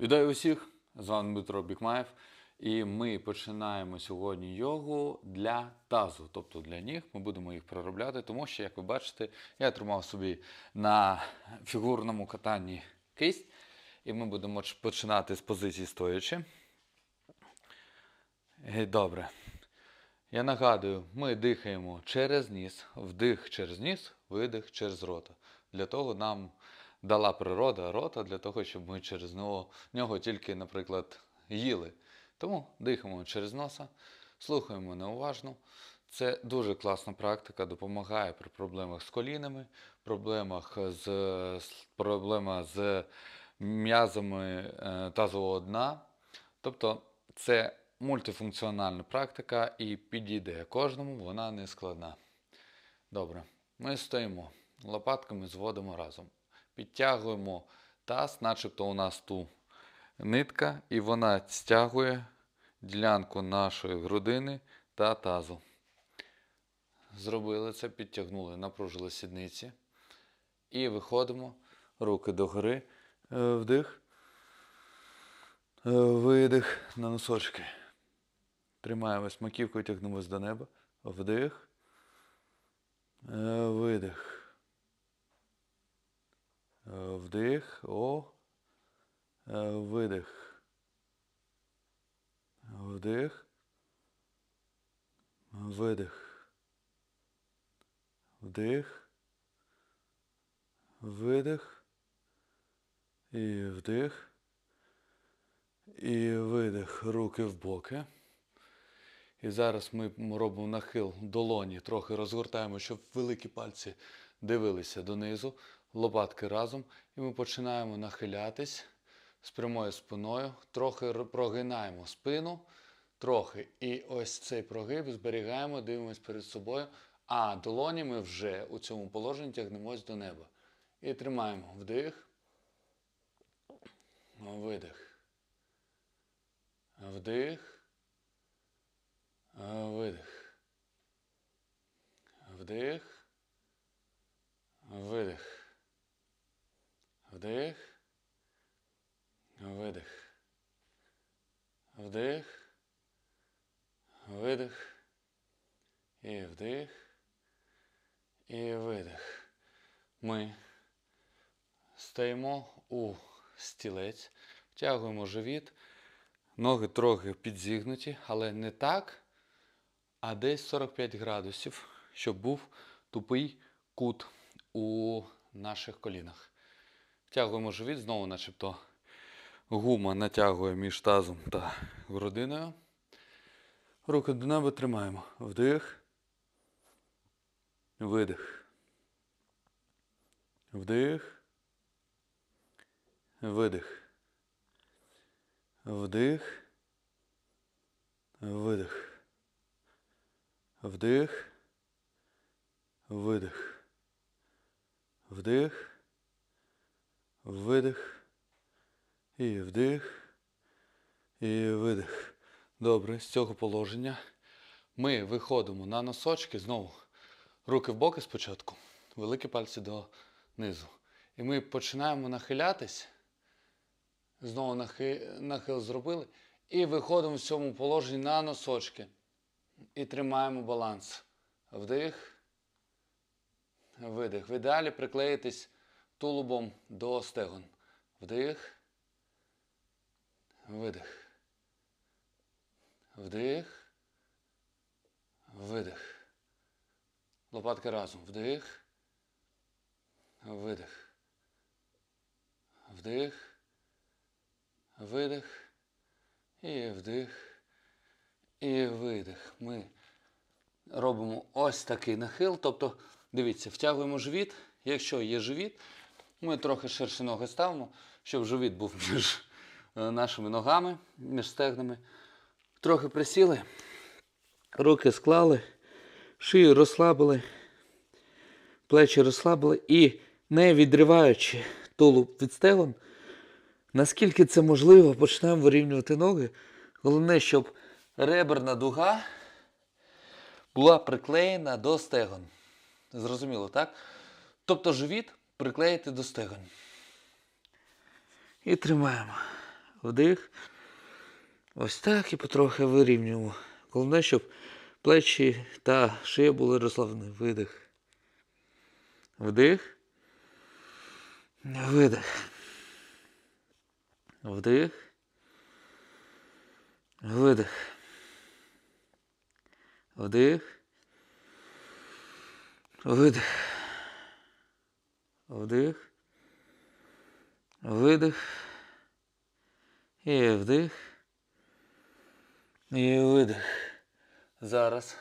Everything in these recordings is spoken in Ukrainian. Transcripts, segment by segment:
Вітаю усіх! З вами Дмитро Бікмаєв. І ми починаємо сьогодні йогу для тазу, тобто для ніг. Ми будемо їх проробляти, тому що, як ви бачите, я тримав собі на фігурному катанні кисть, і ми будемо починати з позиції стоячи. Е, Добре. Я нагадую, ми дихаємо через ніс, вдих через ніс, видих через рота. Для того нам дала природа рота, для того, щоб ми через нього, тільки, наприклад, їли. Тому дихаємо через носа, слухаємо неуважно. Це дуже класна практика, допомагає при проблемах з колінами, проблемах з проблема з м'язами е, тазового дна. Тобто це мультифункціональна практика і підійде кожному, вона не складна. Добре, ми стоїмо, лопатками зводимо разом. Підтягуємо таз, начебто у нас ту нитка, і вона стягує ділянку нашої грудини та тазу. Зробили це, підтягнули, напружили сідниці. І виходимо, руки догори, е, вдих, е, видих на носочки. Тримаємось маківкою, тягнемось до неба. Вдих. Е, Видих. Е, Вдих. О. Е, Видих. Вдих. Видих. Вдих. Видих. І вдих. І видих. Руки в боки. І зараз ми робимо нахил долоні, трохи розгортаємо, щоб великі пальці дивилися донизу, лопатки разом. І ми починаємо нахилятись з прямою спиною, трохи прогинаємо спину, трохи. І ось цей прогиб зберігаємо, дивимося перед собою. А долоні ми вже у цьому положенні тягнемось до неба. І тримаємо вдих, видих. Вдих. Видих. Вдих. Видих. Вдих. Видих. Вдих. Видих. І вдих. І видих. Ми стаємо у стілець, втягуємо живіт, ноги трохи підзігнуті, але не так, а десь 45 градусів, щоб був тупий кут у наших колінах. Втягуємо живіт, знову начебто гума натягує між тазом та грудиною. Руки до неба тримаємо. Вдих. Видих. Вдих. Видих. Вдих. Видих. Вдих. Видих. Вдих. Видих. І вдих. І видих. Добре, з цього положення ми виходимо на носочки знову. Руки в боки спочатку, великі пальці донизу. І ми починаємо нахилятись. Знову нахи... нахил зробили. І виходимо в цьому положенні на носочки. І тримаємо баланс. Вдих. Видих. В ідеалі приклеїтись тулубом до стегон. Вдих. Видих. Вдих. Видих. Лопатки разом. Вдих. Видих. Вдих. Видих. І вдих. І видих. Ми робимо ось такий нахил. Тобто, дивіться, втягуємо живіт. Якщо є живіт, ми трохи ширше ноги ставимо, щоб живіт був між е, нашими ногами, між стегнами. Трохи присіли, руки склали, шию розслабили, плечі розслабили і, не відриваючи тулуб від стегон, наскільки це можливо, почнемо вирівнювати ноги. Головне, щоб реберна дуга була приклеєна до стегон. Зрозуміло, так? Тобто живіт приклеїти до стегон. І тримаємо. вдих. Ось так і потрохи вирівнюємо. Головне, щоб плечі та шия були розслаблені. Видих. Вдих. Видих. Вдих. Видих. Вдих. Видих. Вдих. Видих. І вдих. І видих. Зараз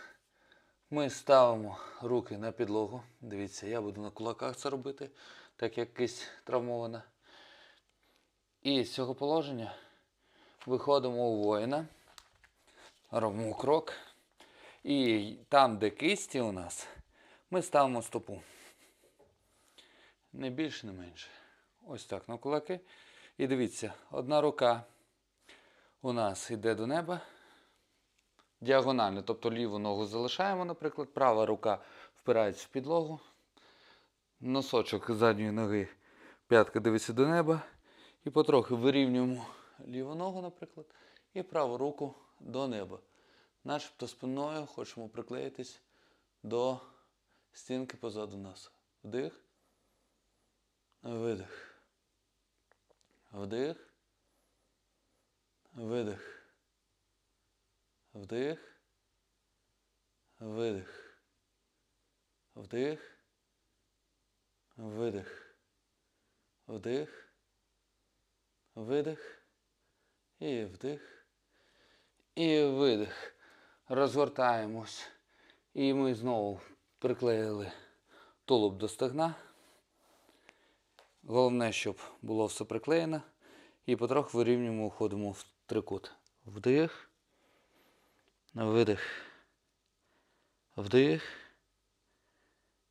ми ставимо руки на підлогу. Дивіться, я буду на кулаках це робити, так як кисть травмована. І з цього положення виходимо у воїна. Робимо крок. І там, де кисті у нас, ми ставимо стопу. Не більше, не менше. Ось так на кулаки. І дивіться, одна рука у нас йде до неба. Діагонально, тобто ліву ногу залишаємо, наприклад, права рука впирається в підлогу. Носочок задньої ноги, п'ятка дивиться до неба. І потрохи вирівнюємо ліву ногу, наприклад, і праву руку до неба. Начебто спиною хочемо приклеїтись до стінки позаду нас. Вдих. Видих. Вдих. Видих. Вдих. Видих. Вдих. Видих. Вдих. Видих. І вдих. І видих. Розгортаємось. І ми знову приклеїли тулуб до стегна. Головне, щоб було все приклеєно. І потроху вирівнюємо, входимо в трикут. Вдих. Видих. Вдих.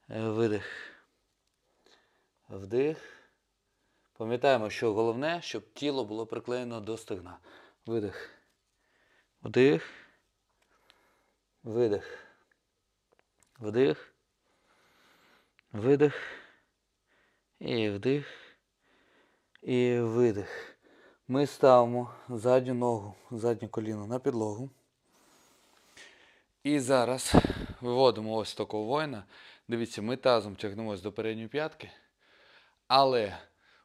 Видих. Вдих. Пам'ятаємо, що головне, щоб тіло було приклеєно до стегна. Видих. Вдих. Видих. Вдих. Видих. І вдих. І видих. Ми ставимо задню ногу, заднє коліно на підлогу. І зараз виводимо ось такого воїна. Дивіться, ми тазом тягнемось до передньої п'ятки. Але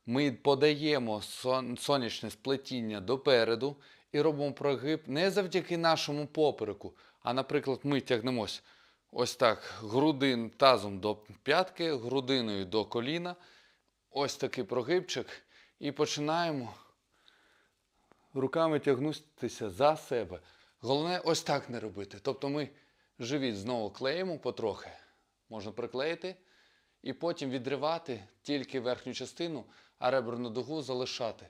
ми подаємо сон- сонячне сплетіння допереду і робимо прогиб не завдяки нашому попереку, а, наприклад, ми тягнемось ось так грудин тазом до п'ятки, грудиною до коліна. Ось такий прогибчик. І починаємо руками тягнутися за себе. Головне ось так не робити. Тобто ми живіт знову клеїмо потрохи, можна приклеїти, і потім відривати тільки верхню частину, а реберну дугу залишати.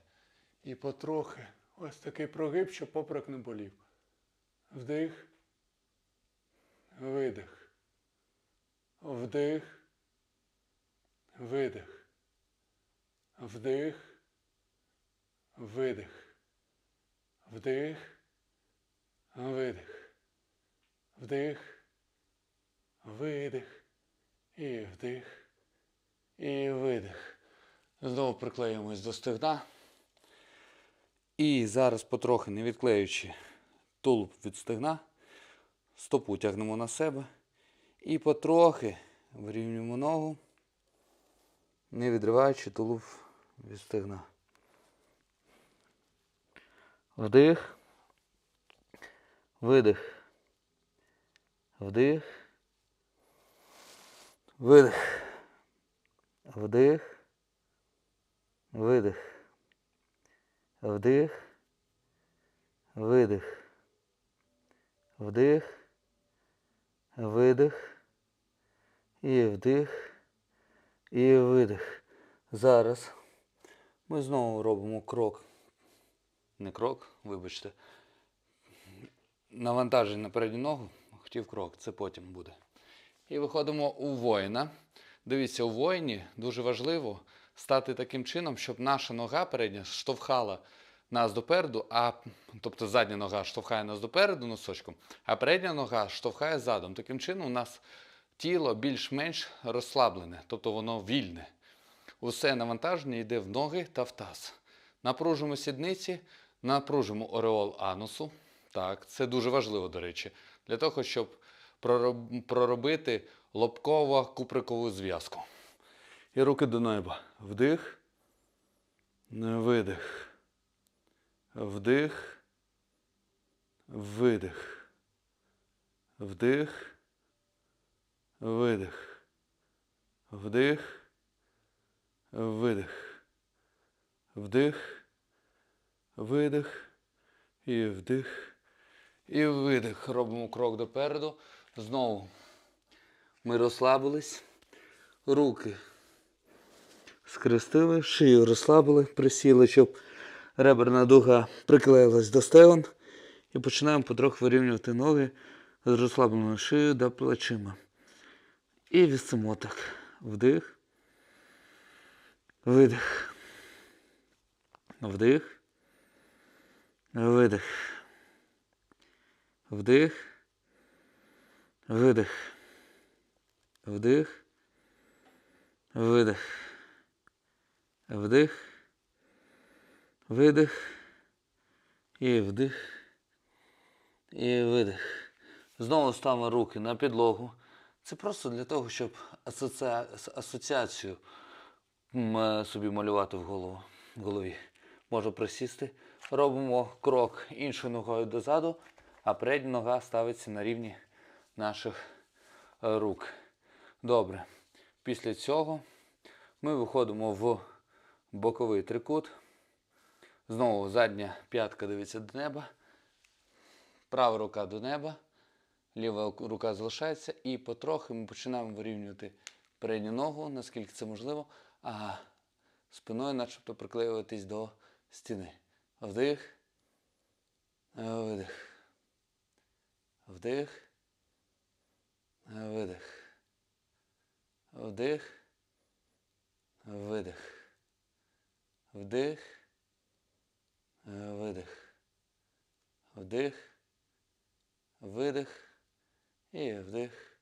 І потрохи ось такий прогиб, щоб поперек не болів. Вдих, видих. Вдих, видих. Вдих, видих. Вдих, видих. Вдих, видих. І вдих. І видих. Знову приклеюємось до стегна. І зараз потрохи, не відклеюючи тулуб від стегна, стопу тягнемо на себе. І потрохи вирівнюємо ногу, не відриваючи тулуб від стегна. Вдих. Видих. Вдих. Видих. Вдих. Видих. Вдих. Видих. Вдих. Видих. І вдих. І видих. Зараз ми знову робимо крок. Не крок, вибачте. Навантаження на передню ногу. Хотів крок, це потім буде. І виходимо у воїна. Дивіться, у воїні дуже важливо стати таким чином, щоб наша нога передня штовхала нас допереду, а тобто задня нога штовхає нас допереду носочком, а передня нога штовхає задом. Таким чином у нас тіло більш-менш розслаблене, тобто воно вільне. Усе навантаження йде в ноги та в таз. Напружуємо сідниці, Напружимо ореол анусу. Так, це дуже важливо, до речі, для того, щоб проробити лобково-куприкову зв'язку. І руки до неба. Вдих. Видих. Вдих. Видих. Вдих. Видих. Вдих. Видих. Вдих. Видих. І вдих. І видих. Робимо крок допереду. Знову ми розслабились. Руки скрестили, шию розслабили, присіли, щоб реберна дуга приклеїлась до стегон. І починаємо потроху вирівнювати ноги з розслабленою шиєю до плечима. І вісимо так. Вдих. Видих. Вдих. Видих. Вдих. Видих. Вдих. Видих. Вдих. Видих. І вдих. І видих. Знову ставимо руки на підлогу. Це просто для того, щоб асоціа... асоціацію собі малювати в голову. В голові. Можу присісти. Робимо крок іншою ногою дозаду, а передня нога ставиться на рівні наших е, рук. Добре. Після цього ми виходимо в боковий трикут. Знову задня п'ятка дивиться до неба. Права рука до неба. Ліва рука залишається. І потрохи ми починаємо вирівнювати передню ногу, наскільки це можливо, а спиною начебто приклеюватись до стіни. Вдих. Видих. Вдих. Видих. Вдих. Видих. Вдих. Видих. Вдих. Видих. І вдих.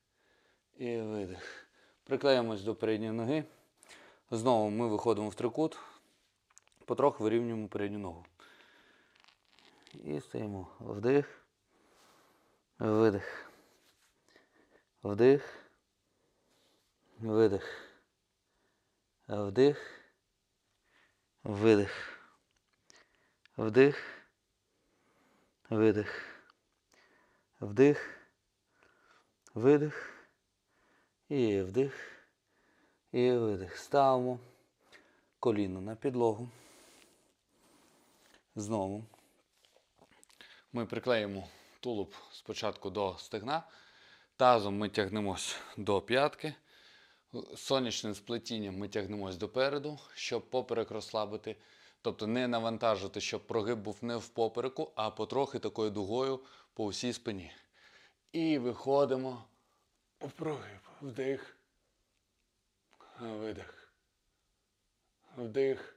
І видих. Приклеїмось до передньої ноги. Знову ми виходимо в трикут. Потроху вирівнюємо передню ногу. І стоїмо. Вдих. Видих. Вдих. Видих. Вдих. Видих. Вдих. Видих. Вдих. Видих. І вдих. І видих. Ставимо коліно на підлогу. Знову. Ми приклеїмо тулуб спочатку до стегна. Тазом ми тягнемось до п'ятки. Сонячним сплетінням ми тягнемось допереду, щоб поперек розслабити. Тобто не навантажити, щоб прогиб був не в попереку, а потрохи такою дугою по всій спині. І виходимо у прогиб. Вдих. Видих. Вдих.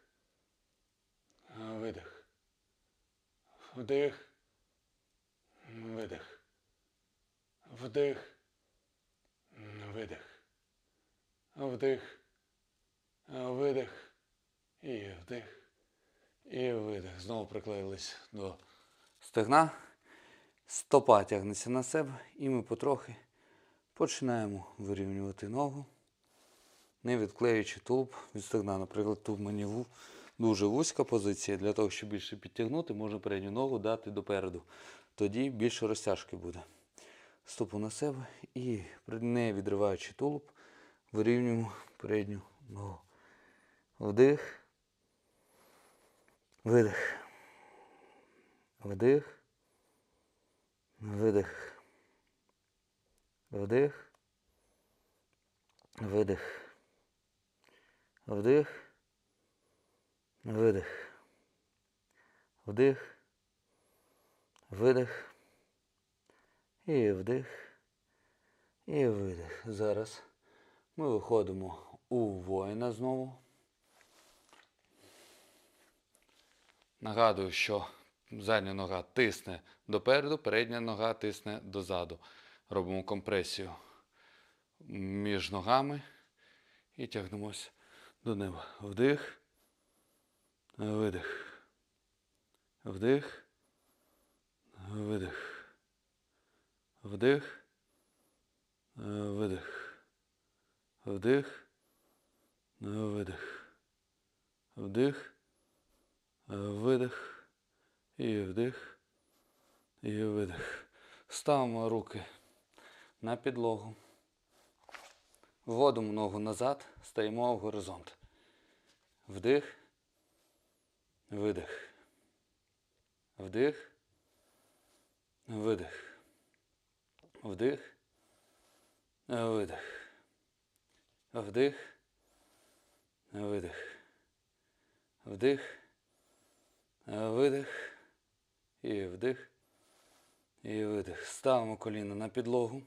Видих. Вдих. Видих. Вдих. Видих. Вдих. Видих. І вдих. І видих. Знову приклеїлись до стегна. Стопа тягнеться на себе, і ми потрохи починаємо вирівнювати ногу, не відклеюючи тулуб від стегна. Наприклад, тут мені дуже вузька позиція. Для того, щоб більше підтягнути, можна передню ногу дати допереду. Тоді більше розтяжки буде. Стопу на себе і, не відриваючи тулуб, вирівнюємо передню ногу. Вдих. Видих. Вдих. Видих. Вдих. Видих. Вдих. Видих. Вдих. Видих. І вдих. І видих. Зараз ми виходимо у воїна знову. Нагадую, що задня нога тисне допереду, передня нога тисне дозаду. Робимо компресію між ногами і тягнемось до неба. Вдих, видих. Вдих. Видих. Вдих. Видих. Вдих. Видих. Вдих. Видих. І вдих. І видих. Ставимо руки на підлогу. Вводимо ногу назад, стаємо в горизонт. Вдих. Видих. Вдих. Видих. Вдих. Видих. Вдих. Видих. Вдих. Видих. І вдих. І видих. Ставимо коліно на підлогу.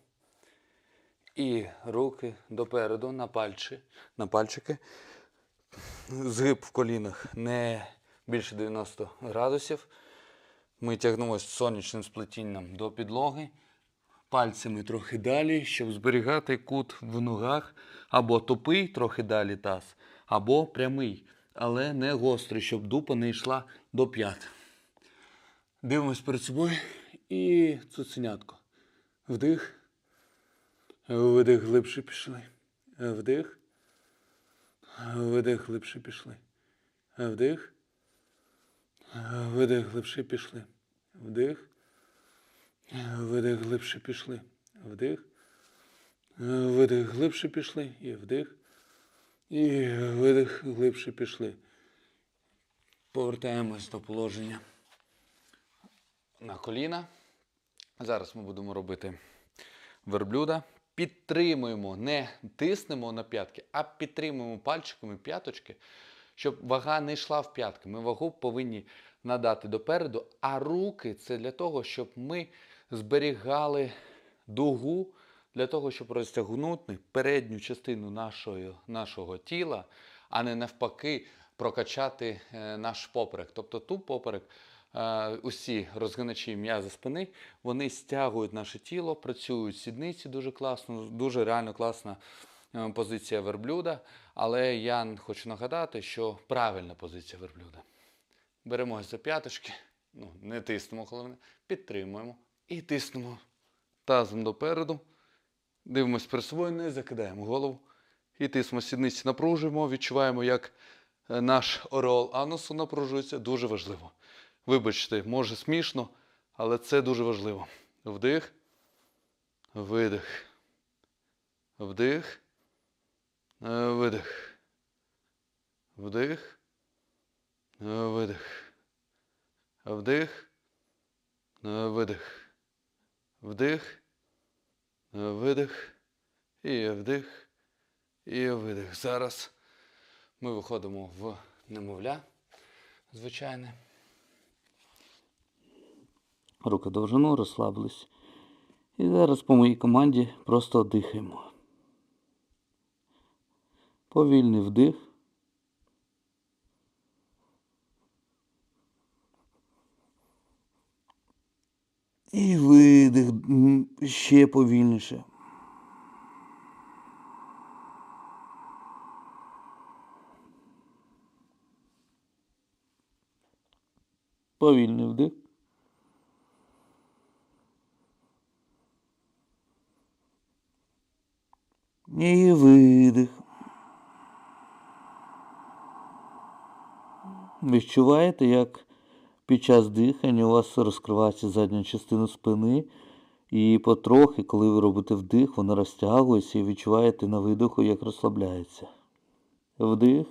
І руки допереду на пальчі, на пальчики. Згиб в колінах не більше 90 градусів. Ми тягнемося сонячним сплетінням до підлоги. Пальцями трохи далі, щоб зберігати кут в ногах. Або тупий трохи далі таз, або прямий, але не гострий, щоб дупа не йшла до п'ят. Дивимось перед собою і цуценятко. Вдих. Видих глибше пішли. Вдих. Видих глибше пішли. Вдих. Видих глибше пішли. Вдих. Видих глибше пішли. Вдих. Видих глибше пішли. І вдих. І видих глибше пішли. Повертаємось до положення на коліна. Зараз ми будемо робити верблюда. Підтримуємо, не тиснемо на п'ятки, а підтримуємо пальчиками п'яточки, щоб вага не йшла в п'ятки. Ми вагу повинні надати допереду, а руки це для того, щоб ми зберігали дугу, для того, щоб розтягнути передню частину нашої, нашого тіла, а не навпаки прокачати е, наш поперек. Тобто тут поперек усі розгиначі м'язи спини, вони стягують наше тіло, працюють сідниці дуже класно, дуже реально класна е, позиція верблюда. Але я хочу нагадати, що правильна позиція верблюда. Беремо за п'яточки, ну, не тиснемо головне, підтримуємо і тиснемо тазом допереду. Дивимось перед собою, не закидаємо голову. І тиснемо сідниці, напружуємо, відчуваємо, як е, наш ореол анусу напружується. Дуже важливо. Вибачте, може смішно, але це дуже важливо. Вдих, видих. Вдих. е, Видих. Вдих. е, Видих. Вдих. е, Видих. Вдих. Видих. І вдих. І видих. Зараз ми виходимо в немовля звичайне. Руки довжину розслабились. І зараз по моїй команді просто дихаємо. Повільний вдих. І видих ще повільніше. Повільний вдих. І видих. Відчуваєте, як під час дихання у вас розкривається задня частина спини, і потрохи, коли ви робите вдих, вона розтягується і відчуваєте на видиху, як розслабляється. Вдих.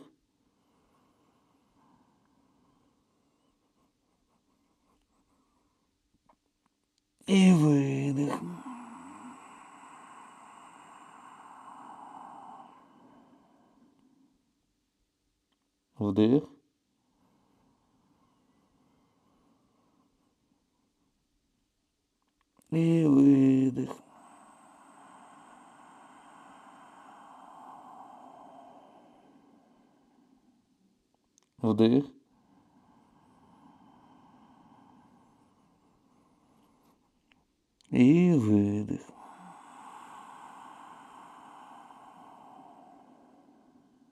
І видих. Вдих. І видих. Вдих. І видих.